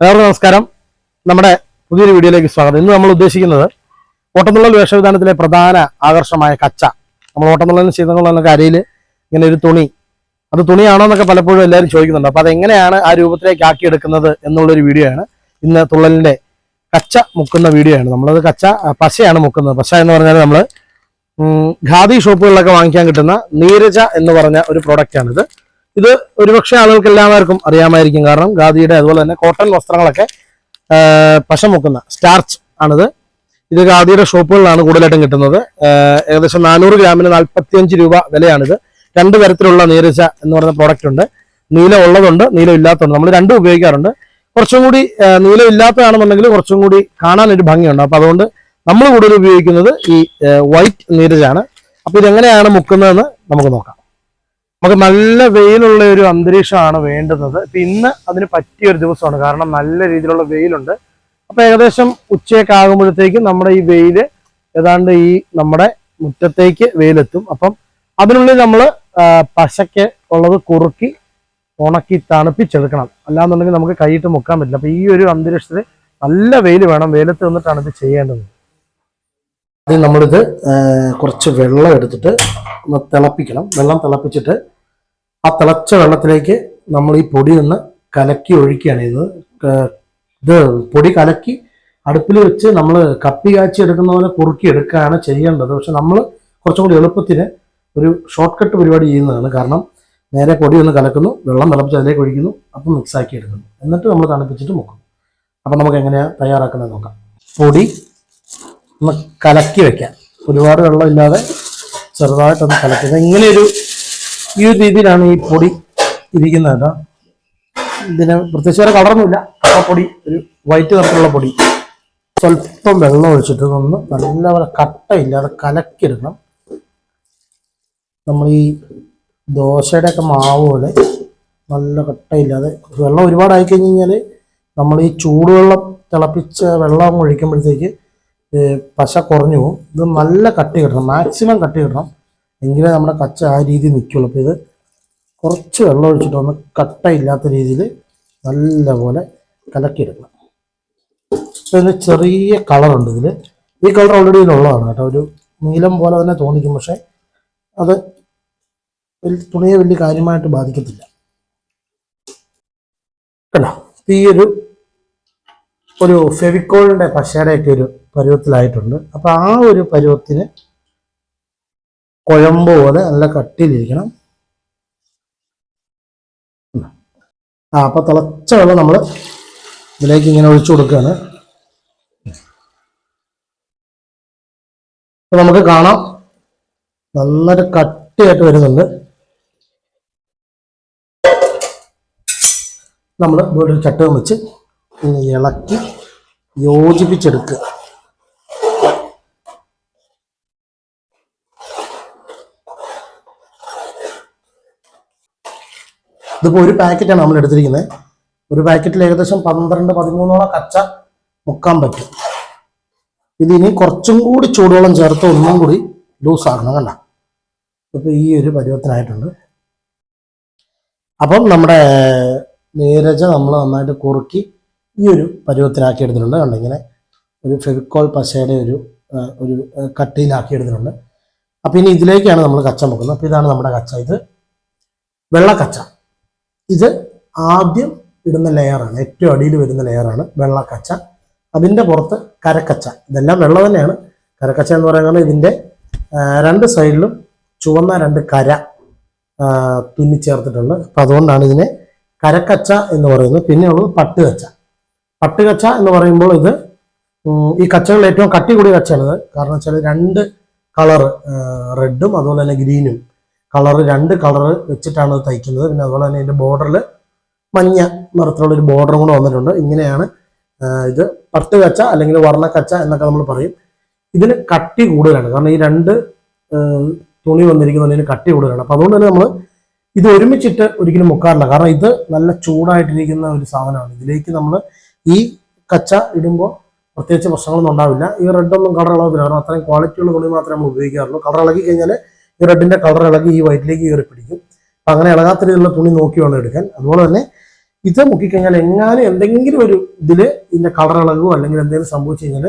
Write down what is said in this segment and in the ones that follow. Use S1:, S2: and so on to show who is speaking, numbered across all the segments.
S1: എല്ലാവർക്കും നമസ്കാരം. നമ്മുടെ പുതിയൊരു വീഡിയോയിലേക്ക് സ്വാഗതം. ഇന്ന് നമ്മൾ ഉദ്ദേശിക്കുന്നത് ഓട്ടംതുള്ളൽ വേഷവിധാനത്തിലെ പ്രധാന ആകർഷമായ കച്ച. നമ്മൾ ഓട്ടംതുള്ളലിന് ചെയ്യുന്നതിനൊക്കെ അരയിൽ ഇങ്ങനെ ഒരു തുണി. അത് തുണിയാണോ എന്നൊക്കെ പലപ്പോഴും എല്ലാവരും ചോദിക്കുന്നുണ്ട്. അപ്പോൾ അതെങ്ങനെയാണ് ആ രൂപത്തിലേക്ക് ആക്കിയെടുക്കുന്നത് എന്നുള്ളൊരു വീഡിയോ ആണ് ഇന്ന് തുള്ളലിന്റെ കച്ച മുക്കുന്ന വീഡിയോ ആണ്. നമ്മളത് കച്ച പശയാണ് മുക്കുന്നത്. പശ എന്ന് പറഞ്ഞാൽ നമ്മൾ ഖാദി ഷോപ്പുകളിലൊക്കെ വാങ്ങിക്കാൻ കിട്ടുന്ന നീരജ എന്ന് പറഞ്ഞ ഒരു പ്രോഡക്റ്റ് ആണിത്. ഇത് ഒരുപക്ഷെ ആളുകൾക്ക് എല്ലാവർക്കും അറിയാമായിരിക്കും. കാരണം ഖാദിയുടെ അതുപോലെ തന്നെ കോട്ടൺ വസ്ത്രങ്ങളൊക്കെ പശമുക്കുന്ന പശ മുക്കുന്ന സ്റ്റാർച്ച് ആണിത്. ഇത് ഖാദിയുടെ ഷോപ്പുകളിലാണ് കൂടുതലായിട്ടും കിട്ടുന്നത്. ഏകദേശം നാനൂറ് ഗ്രാമിന് നാൽപ്പത്തിയഞ്ച് രൂപ വിലയാണിത്. രണ്ട് തരത്തിലുള്ള നീരച്ച എന്ന് പറയുന്ന പ്രോഡക്റ്റ് ഉണ്ട്. നീല ഉള്ളതുണ്ട് നീല ഇല്ലാത്തതുണ്ട്. നമ്മൾ രണ്ടും ഉപയോഗിക്കാറുണ്ട്. കുറച്ചും കൂടി നീല ഇല്ലാത്തതാണെന്നുണ്ടെങ്കിൽ കുറച്ചും കൂടി കാണാൻ ഒരു ഭംഗിയുണ്ട്. അപ്പൊ അതുകൊണ്ട് നമ്മൾ കൂടുതൽ ഉപയോഗിക്കുന്നത് ഈ വൈറ്റ് നീരജാണ്. അപ്പൊ ഇതെങ്ങനെയാണ് മുക്കുന്നതെന്ന് നമുക്ക് നോക്കാം. നമുക്ക് നല്ല വെയിലുള്ള ഒരു അന്തരീക്ഷമാണ് വേണ്ടുന്നത്. ഇപ്പം ഇന്ന് അതിന് പറ്റിയ ഒരു ദിവസമാണ്. കാരണം നല്ല രീതിയിലുള്ള വെയിലുണ്ട്. അപ്പൊ ഏകദേശം ഉച്ചയൊക്കെ ആകുമ്പോഴത്തേക്കും നമ്മുടെ ഈ വെയിൽ ഏതാണ്ട് ഈ നമ്മുടെ മുറ്റത്തേക്ക് വെയിലെത്തും. അപ്പം അതിനുള്ളിൽ നമ്മൾ പശയ്ക്ക് ഉള്ളത് കുറുക്കി ഉണക്കി തണുപ്പിച്ചെടുക്കണം. അല്ലാന്നുണ്ടെങ്കിൽ നമുക്ക് കൈയിട്ട് മുക്കാൻ പറ്റില്ല. അപ്പൊ ഈ ഒരു അന്തരീക്ഷത്തിൽ നല്ല വെയിൽ വേണം. വെയിലത്ത് നിന്നിട്ടാണ് ഇത് ചെയ്യേണ്ടത്. ആദ്യം നമ്മളിത് കുറച്ച് വെള്ളം എടുത്തിട്ട് ഒന്ന് തിളപ്പിക്കണം. വെള്ളം തിളപ്പിച്ചിട്ട് ആ തിളച്ച വെള്ളത്തിലേക്ക് നമ്മൾ ഈ പൊടി ഒന്ന് കലക്കി ഒഴിക്കുകയാണ് ഇത് ഇത് പൊടി കലക്കി അടുപ്പിൽ വെച്ച് നമ്മൾ കപ്പി കാച്ചി എടുക്കുന്ന പോലെ കുറുക്കി എടുക്കുകയാണ് ചെയ്യേണ്ടത്. പക്ഷെ നമ്മൾ കുറച്ചും കൂടി എളുപ്പത്തിന് ഒരു ഷോർട്ട് കട്ട് പരിപാടി ചെയ്യുന്നതാണ്. കാരണം നേരെ പൊടി ഒന്ന് കലക്കുന്നു വെള്ളം തിളപ്പിച്ച് അതിലേക്ക് ഒഴിക്കുന്നു അപ്പം മിക്സാക്കി എടുക്കുന്നു. എന്നിട്ട് നമ്മൾ തണുപ്പിച്ചിട്ട് മുക്കുന്നു. അപ്പം നമുക്ക് എങ്ങനെയാണ് തയ്യാറാക്കുന്നത് നോക്കാം. പൊടി ഒന്ന് കലക്കി വെക്കാം. ഒരുപാട് വെള്ളം ഇല്ലാതെ ചെറുതായിട്ടൊന്ന് കലക്കുക ഇങ്ങനെ ഒരു ഈ ഒരു രീതിയിലാണ് ഈ പൊടി ഇരിക്കുന്നത് കേട്ടോ. ഇതിന് പ്രത്യേകിച്ച് വേറെ കളറൊന്നുമില്ല. ആ പൊടി ഒരു വൈറ്റ് നിറത്തിലുള്ള പൊടി. സ്വല്പം വെള്ളം ഒഴിച്ചിട്ട് ഒന്ന് നല്ലപോലെ കട്ടയില്ലാതെ കലക്കിയെടുക്കണം നമ്മൾ ഈ ദോശയുടെ ഒക്കെ മാവ് പോലെ നല്ല കട്ടയില്ലാതെ വെള്ളം ഒരുപാട് ആയിക്കഴിഞ്ഞ് കഴിഞ്ഞാൽ നമ്മൾ ഈ ചൂടുവെള്ളം തിളപ്പിച്ച വെള്ളം ഒഴിക്കുമ്പോഴത്തേക്ക് പശ കുറഞ്ഞു പോകും. ഇത് നല്ല കട്ടി കിട്ടണം. മാക്സിമം കട്ടി കിട്ടണം. എങ്കിലേ നമ്മുടെ കച്ച ആ രീതിയിൽ നിൽക്കുള്ളൂ അപ്പോൾ ഇത് കുറച്ച് വെള്ളം ഒഴിച്ചിട്ട് ഒന്ന് കട്ടയില്ലാത്ത രീതിയിൽ നല്ലപോലെ കലക്കിയെടുക്കണം. അപ്പോൾ ഇതിന് ചെറിയ കളറുണ്ട് ഇതിൽ ഈ കളർ ഓൾറെഡി ഇതിലുള്ളതാണ് കേട്ടോ. ഒരു നീലം പോലെ തന്നെ തോന്നിക്കും. പക്ഷേ അത് തുണിയെ വലിയ കാര്യമായിട്ട് ബാധിക്കത്തില്ല. ഇപ്പൊ ഈ ഒരു ഒരു ഫെവിക്കോളിന്റെ പശയുടെയൊക്കെ ഒരു പരുവത്തിലായിട്ടുണ്ട്. അപ്പോൾ ആ ഒരു പരുവത്തിന് കുഴമ്പ് പോലെ നല്ല കട്ടിയിലിരിക്കണം. ആ അപ്പൊ തിളച്ച വെള്ളം നമ്മൾ ഇതിലേക്ക് ഇങ്ങനെ ഒഴിച്ചു കൊടുക്കുകയാണ്. അപ്പോൾ നമുക്ക് കാണാം. നന്നായിട്ട് കട്ടിയായിട്ട് വരുന്നുണ്ട്. നമ്മൾ വീട്ടിൽ ചട്ടകം വെച്ച് ഇളക്കി യോജിപ്പിച്ചെടുക്കുക. ഇതിപ്പോൾ ഒരു പാക്കറ്റാണ് നമ്മൾ എടുത്തിരിക്കുന്നത്. ഒരു പാക്കറ്റിൽ ഏകദേശം പന്ത്രണ്ട് പതിമൂന്നോളം കച്ച മുക്കാൻ പറ്റും. ഇതിനി കുറച്ചും കൂടി ചൂടുവെള്ളം ചേർത്ത് ഒന്നും കൂടി ലൂസ് ആക്കണം കണ്ട. ഇപ്പോൾ ഈ ഒരു പരുവത്തിനായിട്ടുണ്ട്. അപ്പം നമ്മുടെ നീരജ നമ്മൾ നന്നായിട്ട് കുറുക്കി ഈ ഒരു പരുവത്തിനാക്കി എടുത്തിട്ടുണ്ട് കണ്ട. ഇങ്ങനെ ഒരു ഫെവിക്കോൾ പശയുടെ ഒരു ഒരു കട്ടിയിലാക്കി എടുത്തിട്ടുണ്ട്. അപ്പം ഇനി ഇതിലേക്കാണ് നമ്മൾ കച്ച മുക്കുന്നത്. അപ്പം ഇതാണ് നമ്മുടെ കച്ച. ഇത് വെള്ളക്കച്ച ഇത് ആദ്യം ഇടുന്ന ലെയറാണ് ഏറ്റവും അടിയിൽ വരുന്ന ലെയറാണ് വെള്ളക്കച്ച. അതിന്റെ പുറത്ത് കരക്കച്ച. ഇതെല്ലാം വെള്ളം തന്നെയാണ്. കരക്കച്ച എന്ന് പറയുന്നത് ഇതിന്റെ രണ്ട് സൈഡിലും ചുവന്ന രണ്ട് കര തുന്നിച്ചേർത്തിട്ടുണ്ട്. അപ്പം അതുകൊണ്ടാണ് ഇതിനെ കരക്കച്ച എന്ന് പറയുന്നത്. പിന്നെ ഉള്ളത് പട്ടുകച്ച. പട്ടുകച്ച എന്ന് പറയുമ്പോൾ ഇത് ഈ കച്ചകളിൽ ഏറ്റവും കട്ടി കൂടിയ കച്ചയാണിത് കാരണം വെച്ചാൽ രണ്ട് കളർ റെഡും അതുപോലെ തന്നെ ഗ്രീനും കളർ രണ്ട് കളർ വെച്ചിട്ടാണ് അത് തയ്ക്കുന്നത്. പിന്നെ അതുപോലെ തന്നെ ഇതിന്റെ ബോർഡറിൽ മഞ്ഞ നിറത്തിലുള്ള ഒരു ബോർഡറും കൂടെ വന്നിട്ടുണ്ട്. ഇങ്ങനെയാണ് ഇത് പട്ട് കച്ച അല്ലെങ്കിൽ വർണക്കച്ച എന്നൊക്കെ നമ്മൾ പറയും. ഇതിന് കട്ടി കൂടുതലാണ്. കാരണം ഈ രണ്ട് തുണി വന്നിരിക്കുന്നതിന് കട്ടി കൂടുതലാണ്. അപ്പം അതുകൊണ്ട് തന്നെ നമ്മൾ ഇത് ഒരുമിച്ചിട്ട് ഒരിക്കലും മുക്കാറില്ല. കാരണം ഇത് നല്ല ചൂടായിട്ടിരിക്കുന്ന ഒരു സാധനമാണ്. ഇതിലേക്ക് നമ്മൾ ഈ കച്ച ഇടുമ്പോൾ പ്രത്യേകിച്ച് പ്രശ്നങ്ങളൊന്നും ഉണ്ടാവില്ല. ഈ റെഡൊന്നും കളർ ഇളകത്തില്ല കാരണം അത്രയും ക്വാളിറ്റിയുള്ള തുണി മാത്രമേ നമ്മൾ ഉപയോഗിക്കാറുള്ളൂ. കളർ ഇളകി കഴിഞ്ഞാൽ ഈ റെഡിന്റെ കളർ ഇളകി ഈ വൈറ്റിലേക്ക് കയറി പിടിക്കും. അപ്പൊ അങ്ങനെ ഇളകാത്ത രീതിയിലുള്ള തുണി നോക്കി വേണം എടുക്കാൻ. അതുപോലെ തന്നെ ഇത് മുക്കിക്കഴിഞ്ഞാൽ എങ്ങാനും എന്തെങ്കിലും ഒരു ഇതിൽ ഇതിന്റെ കളർ ഇളകുമോ അല്ലെങ്കിൽ എന്തെങ്കിലും സംഭവിച്ചു കഴിഞ്ഞാൽ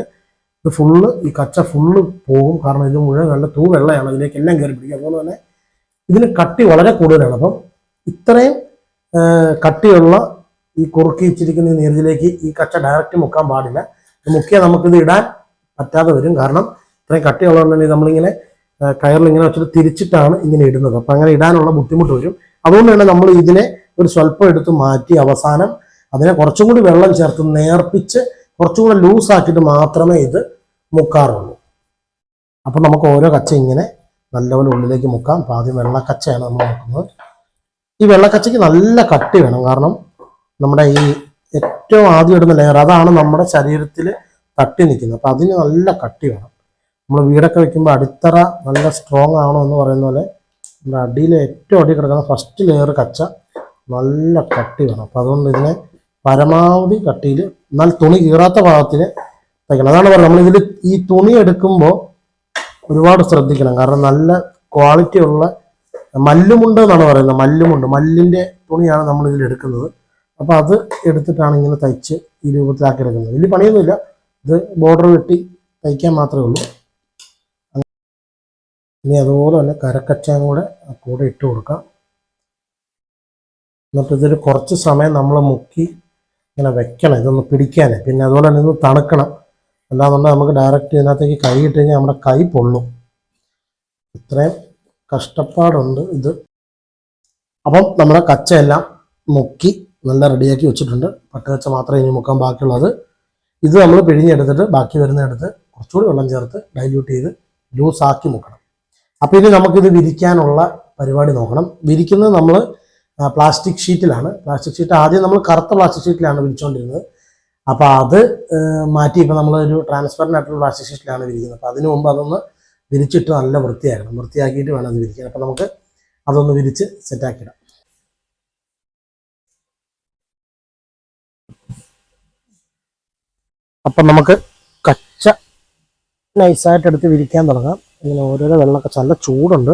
S1: ഇത് ഫുള്ള് ഈ കച്ച ഫുള്ള് പോകും. കാരണം ഇത് മുഴുവൻ നല്ല തൂ വെള്ളയാണ്. ഇതിലേക്ക് എല്ലാം കയറി പിടിക്കും. അതുപോലെ തന്നെ ഇതിന് കട്ടി വളരെ കൂടുതലാണ്. അപ്പം ഇത്രയും കട്ടിയുള്ള ഈ കുറുക്കി വെച്ചിരിക്കുന്ന ഈ നീർജിലേക്ക് ഈ കച്ച ഡയറക്റ്റ് മുക്കാൻ പാടില്ല. മുക്കിയാൽ നമുക്കിത് ഇടാൻ പറ്റാതെ വരും. കാരണം ഇത്രയും കട്ടിയുള്ളതുകൊണ്ട് നമ്മളിങ്ങനെ കയറിൽ ഇങ്ങനെ വെച്ചിട്ട് തിരിച്ചിട്ടാണ് ഇങ്ങനെ ഇടുന്നത്. അപ്പം അങ്ങനെ ഇടാനുള്ള ബുദ്ധിമുട്ട് വരും. അതുകൊണ്ട് തന്നെ നമ്മൾ ഇതിനെ ഒരു സ്വല്പം എടുത്ത് മാറ്റി അവസാനം അതിനെ കുറച്ചും കൂടി വെള്ളം ചേർത്ത് നേർപ്പിച്ച് കുറച്ചും കൂടെ ലൂസാക്കിയിട്ട് മാത്രമേ ഇത് മുക്കാറുള്ളൂ. അപ്പം നമുക്ക് ഓരോ കച്ച ഇങ്ങനെ നല്ലപോലെ ഉള്ളിലേക്ക് മുക്കാം. അപ്പം ആദ്യം വെള്ളക്കച്ചയാണ് നമ്മൾ മുക്കുന്നത്. ഈ വെള്ളക്കച്ചയ്ക്ക് നല്ല കട്ടി വേണം. കാരണം നമ്മുടെ ഈ ഏറ്റവും ആദ്യം ഇടുന്ന ലെയർ അതാണ് നമ്മുടെ ശരീരത്തിൽ തട്ടി നിൽക്കുന്നത്. അപ്പം അതിന് നല്ല കട്ടി വേണം. നമ്മൾ വീടൊക്കെ വെക്കുമ്പോൾ അടിത്തറ നല്ല സ്ട്രോങ് ആണോ എന്ന് പറയുന്ന പോലെ നമ്മുടെ അടിയിൽ ഏറ്റവും അടി കിടക്കുന്ന ഫസ്റ്റ് ലെയർ കച്ച നല്ല കട്ടി വേണം. അപ്പം അതുകൊണ്ട് ഇതിനെ പരമാവധി കട്ടിയിൽ എന്നാൽ തുണി കീറാത്ത ഭാഗത്തിന് തയ്ക്കണം. അതാണ് പറയുന്നത് നമ്മളിതിൽ ഈ തുണി എടുക്കുമ്പോൾ ഒരുപാട് ശ്രദ്ധിക്കണം. കാരണം നല്ല ക്വാളിറ്റി ഉള്ള മല്ലുമുണ്ട് എന്നാണ് പറയുന്നത്. മല്ലുമുണ്ട്. മല്ലിന്റെ തുണിയാണ് നമ്മൾ ഇതിൽ എടുക്കുന്നത്. അപ്പോൾ അത് എടുത്തിട്ടാണ് ഇങ്ങനെ തയ്ച്ച് ഈ രൂപത്തിലാക്കി എടുക്കുന്നത്. വലിയ പണിയൊന്നുമില്ല. ഇത് ബോർഡർ വെട്ടി തയ്ക്കാൻ മാത്രമേ ഉള്ളൂ. ഇനി അതുപോലെ തന്നെ കരക്കച്ചയും കൂടെ കൂടെ ഇട്ട് കൊടുക്കാം. എന്നിട്ട് ഇതിൽ കുറച്ച് സമയം നമ്മൾ മുക്കി ഇങ്ങനെ വെക്കണം ഇതൊന്ന് പിടിക്കാൻ പിന്നെ അതുപോലെ തന്നെ ഇതൊന്ന് തണുക്കണം. അല്ലാന്നുണ്ടെങ്കിൽ നമുക്ക് ഡയറക്റ്റ് ഇതിനകത്തേക്ക് കൈ ഇട്ട് കഴിഞ്ഞാൽ നമ്മുടെ കൈ പൊള്ളും. ഇത്രയും കഷ്ടപ്പാടുണ്ട് ഇത്. അപ്പം നമ്മുടെ കച്ചയെല്ലാം മുക്കി നല്ല റെഡിയാക്കി വെച്ചിട്ടുണ്ട്. പട്ടുകച്ച മാത്രമേ ഇനി മുക്കാൻ ബാക്കിയുള്ളത്. ഇത് നമ്മൾ പിഴിഞ്ഞെടുത്തിട്ട് ബാക്കി വരുന്നെടുത്ത് കുറച്ചുകൂടി വെള്ളം ചേർത്ത് ഡൈല്യൂട്ട് ചെയ്ത് ലൂസാക്കി മുക്കണം. അപ്പം ഇനി നമുക്കിത് വിരിക്കാനുള്ള പരിപാടി നോക്കണം. വിരിക്കുന്നത് നമ്മൾ പ്ലാസ്റ്റിക് ഷീറ്റിലാണ് പ്ലാസ്റ്റിക് ഷീറ്റ് ആദ്യം നമ്മൾ കറുത്ത പ്ലാസ്റ്റിക് ഷീറ്റിലാണ് വിരിച്ചുകൊണ്ടിരുന്നത് അപ്പോൾ അത് മാറ്റി ഇപ്പം നമ്മളൊരു ട്രാൻസ്പെറന്റ് ആയിട്ടുള്ള പ്ലാസ്റ്റിക് ഷീറ്റിലാണ് വിരിക്കുന്നത്. അപ്പോൾ അതിനു മുമ്പ് അതൊന്ന് വിരിച്ചിട്ട് നല്ല വൃത്തിയാക്കണം. വൃത്തിയാക്കിയിട്ട് വേണം അത് വിരിക്കാൻ. അപ്പം നമുക്ക് അതൊന്ന് വിരിച്ച് സെറ്റാക്കിയിടാം. അപ്പം നമുക്ക് കച്ച നൈസായിട്ട് എടുത്ത് വിരിക്കാൻ തുടങ്ങാം. ഇങ്ങനെ ഓരോരോ വെള്ളമൊക്കെ നല്ല ചൂടുണ്ട്.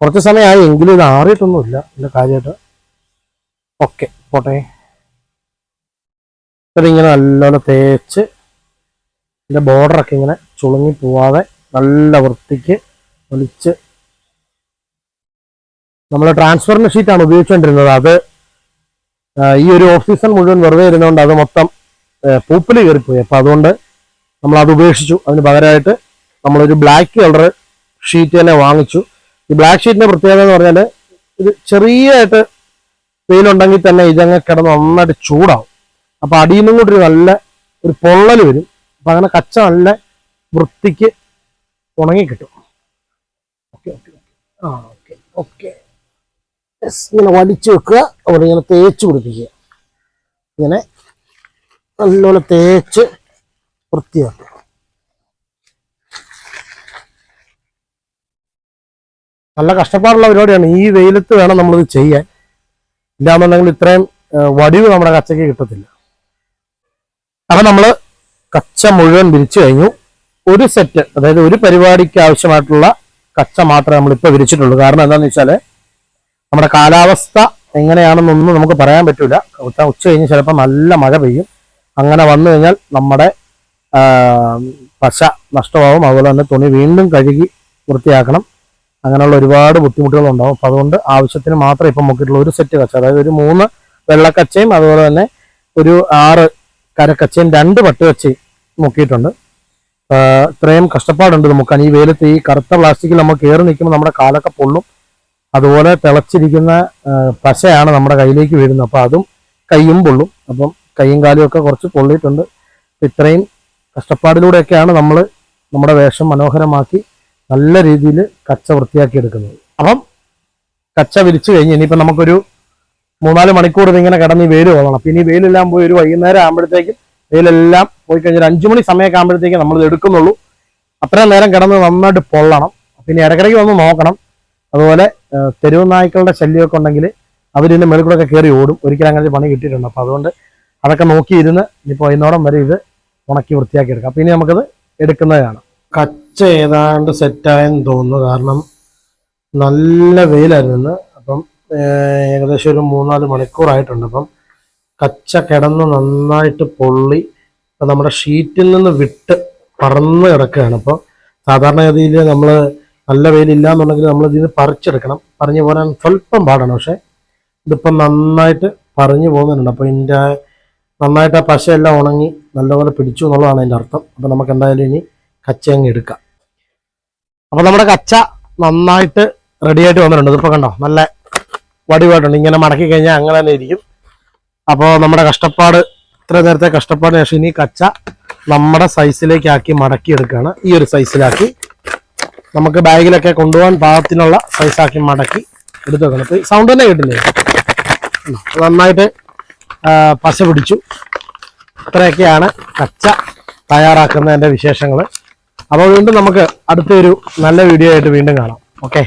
S1: കുറച്ച് സമയമായി എങ്കിലും ഇത് ആറിയിട്ടൊന്നുമില്ല. ഇതിന്റെ കാര്യമായിട്ട്. ഓക്കെ പോട്ടെ. ഇതിങ്ങനെ നല്ലോണം തേച്ച് ഇതിന്റെ ബോർഡറൊക്കെ ഇങ്ങനെ ചുളുങ്ങി പോവാതെ നല്ല വൃത്തിക്ക് ഒലിച്ച് നമ്മൾ ട്രാൻസ്ഫറിന് ഷീറ്റാണ് ഉപയോഗിച്ചുകൊണ്ടിരുന്നത്. അത് ഈ ഒരു ഓഫ് സീസൺ മുഴുവൻ വെറുതെ ഇരുന്നുകൊണ്ട് അത് മൊത്തം പൂപ്പിൽ കയറിപ്പോയി. അപ്പം അതുകൊണ്ട് നമ്മൾ അത് ഉപേക്ഷിച്ചു. അതിന് പകരമായിട്ട് നമ്മളൊരു ബ്ലാക്ക് കളർ ഷീറ്റ് തന്നെ വാങ്ങിച്ചു. ഈ ബ്ലാക്ക് ഷീറ്റിന്റെ പ്രത്യേകത എന്ന് പറഞ്ഞാൽ ഇത് ചെറിയായിട്ട് വെയിലുണ്ടെങ്കിൽ തന്നെ ഇതങ്ങ് കിടന്ന് നന്നായിട്ട് ചൂടാവും. അപ്പൊ അടിയിൽ നിന്നും കൂടി ഒരു നല്ല ഒരു പൊള്ളൽ വരും. അപ്പൊ അങ്ങനെ കച്ച നല്ല വൃത്തിക്ക് ഉണങ്ങി കിട്ടും. ആ ഇങ്ങനെ വടിച്ചു വെക്കുക. അവിടെ ഇങ്ങനെ തേച്ച് പിടിപ്പിക്കുക. ഇങ്ങനെ നല്ലോണം തേച്ച് വൃത്തിയാക്കുക. നല്ല കഷ്ടപ്പാടുള്ള പരിപാടിയാണ് ഈ വെയിലത്ത് വേണം നമ്മളിത് ചെയ്യാൻ. ഇല്ലാന്നുണ്ടെങ്കിൽ ഇത്രയും വടിവ് നമ്മുടെ കച്ചയ്ക്ക് കിട്ടത്തില്ല. അപ്പൊ നമ്മൾ കച്ച മുഴുവൻ വിരിച്ചു കഴിഞ്ഞു. ഒരു സെറ്റ് അതായത് ഒരു പരിപാടിക്ക് ആവശ്യമായിട്ടുള്ള കച്ച മാത്രമേ നമ്മളിപ്പോൾ വിരിച്ചിട്ടുള്ളൂ. കാരണം എന്താണെന്ന് വെച്ചാൽ നമ്മുടെ കാലാവസ്ഥ എങ്ങനെയാണെന്നൊന്നും നമുക്ക് പറയാൻ പറ്റില്ല ഉച്ച കഴിഞ്ഞ് ചിലപ്പോൾ നല്ല മഴ പെയ്യും. അങ്ങനെ വന്നു കഴിഞ്ഞാൽ നമ്മുടെ പശ നഷ്ടമാവും. അതുപോലെ തന്നെ തുണി വീണ്ടും കഴുകി വൃത്തിയാക്കണം. അങ്ങനെയുള്ള ഒരുപാട് ബുദ്ധിമുട്ടുകൾ ഉണ്ടാവും അപ്പം അതുകൊണ്ട് ആവശ്യത്തിന് മാത്രം ഇപ്പം നോക്കിയിട്ടുള്ള ഒരു സെറ്റ് കച്ച അതായത് ഒരു മൂന്ന് വെള്ളക്കച്ചയും അതുപോലെ തന്നെ ഒരു ആറ് കരക്കച്ചയും രണ്ട് പട്ടുകച്ചയും മുക്കിയിട്ടുണ്ട്. ഇത്രയും കഷ്ടപ്പാടുണ്ട് നമുക്ക് ഈ വെയിലത്ത് ഈ കറുത്ത പ്ലാസ്റ്റിക്കിൽ നമ്മൾ കയറി നിൽക്കുമ്പോൾ നമ്മുടെ കാലൊക്കെ പൊള്ളും. അതുപോലെ തിളച്ചിരിക്കുന്ന പശയാണ് നമ്മുടെ കയ്യിലേക്ക് വീഴുന്നത്. അപ്പോൾ അതും കൈയും പൊള്ളും. അപ്പം കൈയും കാലും ഒക്കെ കുറച്ച് പൊള്ളിയിട്ടുണ്ട്. ഇത്രയും കഷ്ടപ്പാടിലൂടെയൊക്കെയാണ് നമ്മൾ നമ്മുടെ വേഷം മനോഹരമാക്കി നല്ല രീതിയിൽ കച്ച വൃത്തിയാക്കി എടുക്കുന്നത്. അപ്പം കച്ച വിരിച്ചു കഴിഞ്ഞ് ഇനിയിപ്പോൾ നമുക്കൊരു മൂന്നാൽ മണിക്കൂർ ഇതിങ്ങനെ കിടന്ന് വെയിൽ കൊള്ളണം. അപ്പം ഇനി വെയിലെല്ലാം പോയി ഒരു വൈകുന്നേരം ആകുമ്പോഴത്തേക്കും വെയിലെല്ലാം പോയി കഴിഞ്ഞാൽ അഞ്ചു മണി സമയമൊക്കെ ആകുമ്പോഴത്തേക്കും നമ്മളിത് എടുക്കുന്നുള്ളൂ. അത്രയും നേരം കിടന്ന് നന്നായിട്ട് പൊള്ളണം. പിന്നെ ഇടയ്ക്കിടയ്ക്ക് വന്ന് നോക്കണം. അതുപോലെ തെരുവ് നായ്ക്കളുടെ ശല്യമൊക്കെ ഉണ്ടെങ്കിൽ അവരിന്ന് മേളിൽ കൂടെ ഒക്കെ കയറി ഓടും. ഒരിക്കലും അങ്ങനെ പണി കിട്ടിയിട്ടുണ്ട്. അപ്പോൾ അതുകൊണ്ട് അതൊക്കെ നോക്കിയിരുന്ന് ഇനിയിപ്പോൾ വൈകുന്നേരം വരെ ഇത് ഉണക്കി വൃത്തിയാക്കി എടുക്കാം. അപ്പം ഇനി നമുക്കത് എടുക്കുന്നതാണ്. കച്ച ഏതാണ്ട് സെറ്റായെന്ന് തോന്നുന്നു. കാരണം നല്ല വെയിലായിരുന്നു ഇന്ന്. അപ്പം ഏകദേശം ഒരു മൂന്നാൽ മണിക്കൂറായിട്ടുണ്ട്. അപ്പം കച്ച കിടന്ന് നന്നായിട്ട് പൊള്ളി അപ്പം നമ്മുടെ ഷീറ്റിൽ നിന്ന് വിട്ട് പറന്ന് കിടക്കുകയാണ്. അപ്പോൾ സാധാരണഗതിയിൽ നമ്മൾ നല്ല വെയിലില്ല എന്നുണ്ടെങ്കിൽ നമ്മൾ ഇതിന് പറിച്ചെടുക്കണം. പറഞ്ഞു പോരാൻ സ്വല്പം പാടാണ്. പക്ഷേ ഇതിപ്പം നന്നായിട്ട് പറഞ്ഞു പോകുന്നുണ്ട്. അപ്പോൾ ഇതിന്റെ നന്നായിട്ട് ആ പശയെല്ലാം ഉണങ്ങി നല്ലപോലെ പിടിച്ചു എന്നുള്ളതാണ് അതിന്റെ അർത്ഥം. അപ്പോൾ നമുക്ക് എന്തായാലും ഇനി കച്ച അങ്ങ് എടുക്കാം. അപ്പൊ നമ്മുടെ കച്ച നന്നായിട്ട് റെഡി ആയിട്ട് വന്നിട്ടുണ്ട്. ഇതിപ്പോ കണ്ടോ നല്ല വടിവായിട്ടുണ്ട് ഇങ്ങനെ മടക്കി കഴിഞ്ഞാൽ അങ്ങനെ തന്നെ ഇരിക്കും. അപ്പോൾ നമ്മുടെ കഷ്ടപ്പാട് ഇത്ര നേരത്തെ കഷ്ടപ്പാടിന് ശേഷം ഇനി കച്ച നമ്മുടെ സൈസിലേക്കാക്കി മടക്കി എടുക്കുകയാണ് ഈ ഒരു സൈസിലാക്കി നമുക്ക് ബാഗിലൊക്കെ കൊണ്ടുപോകാൻ പാകത്തിനുള്ള സൈസാക്കി മടക്കി എടുത്തു വെക്കണം ഇപ്പൊ സൗണ്ട് തന്നെ കേട്ടില്ലേ? നന്നായിട്ട് പശ പിടിച്ചു. ഇത്രയൊക്കെയാണ് കച്ച തയ്യാറാക്കുന്നതിന്റെ വിശേഷങ്ങൾ അപ്പോൾ വീണ്ടും നമുക്ക് അടുത്തൊരു നല്ല വീഡിയോ ആയിട്ട് വീണ്ടും കാണാം. ഓക്കെ